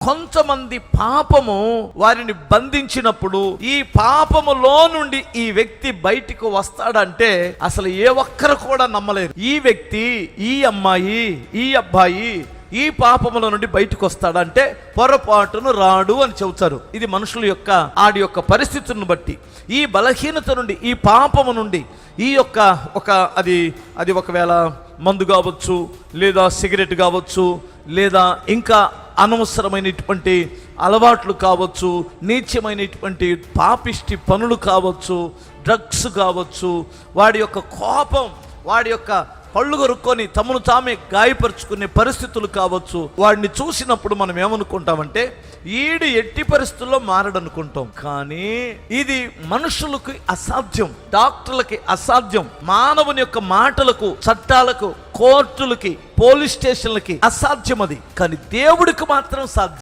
కొంతమంది పాపము వారిని బంధించినప్పుడు ఈ పాపములో నుండి ఈ వ్యక్తి బయటికి వస్తాడంటే అసలు ఏ ఒక్కరు కూడా నమ్మలేరు. ఈ వ్యక్తి ఈ అమ్మాయి ఈ అబ్బాయి ఈ పాపముల నుండి బయటకు వస్తాడంటే పొరపాటును రాడు అని చెబుతారు. ఇది మనుషుల యొక్క ఆడి యొక్క పరిస్థితులను బట్టి. ఈ బలహీనత నుండి ఈ పాపము నుండి ఈ యొక్క ఒక అది అది ఒకవేళ మందు కావచ్చు లేదా సిగరెట్ కావచ్చు లేదా ఇంకా అనవసరమైనటువంటి అలవాట్లు కావచ్చు నీచమైనటువంటి పాపిష్టి పనులు కావచ్చు డ్రగ్స్ కావచ్చు వాడి యొక్క కోపం వాడి యొక్క పళ్ళు కొరుక్కొని తమను తామే గాయపరుచుకునే పరిస్థితులు కావచ్చు. వాడిని చూసినప్పుడు మనం ఏమనుకుంటామంటే ఈడు ఎట్టి పరిస్థితుల్లో మారడనుకుంటాం. కానీ ఇది మనుషులకు అసాధ్యం డాక్టర్లకి అసాధ్యం మానవుని యొక్క మాటలకు చట్టాలకు కోర్టులకి పోలీస్ స్టేషన్లకి అసాధ్యం అది కానీ దేవుడికి మాత్రం సాధ్యం.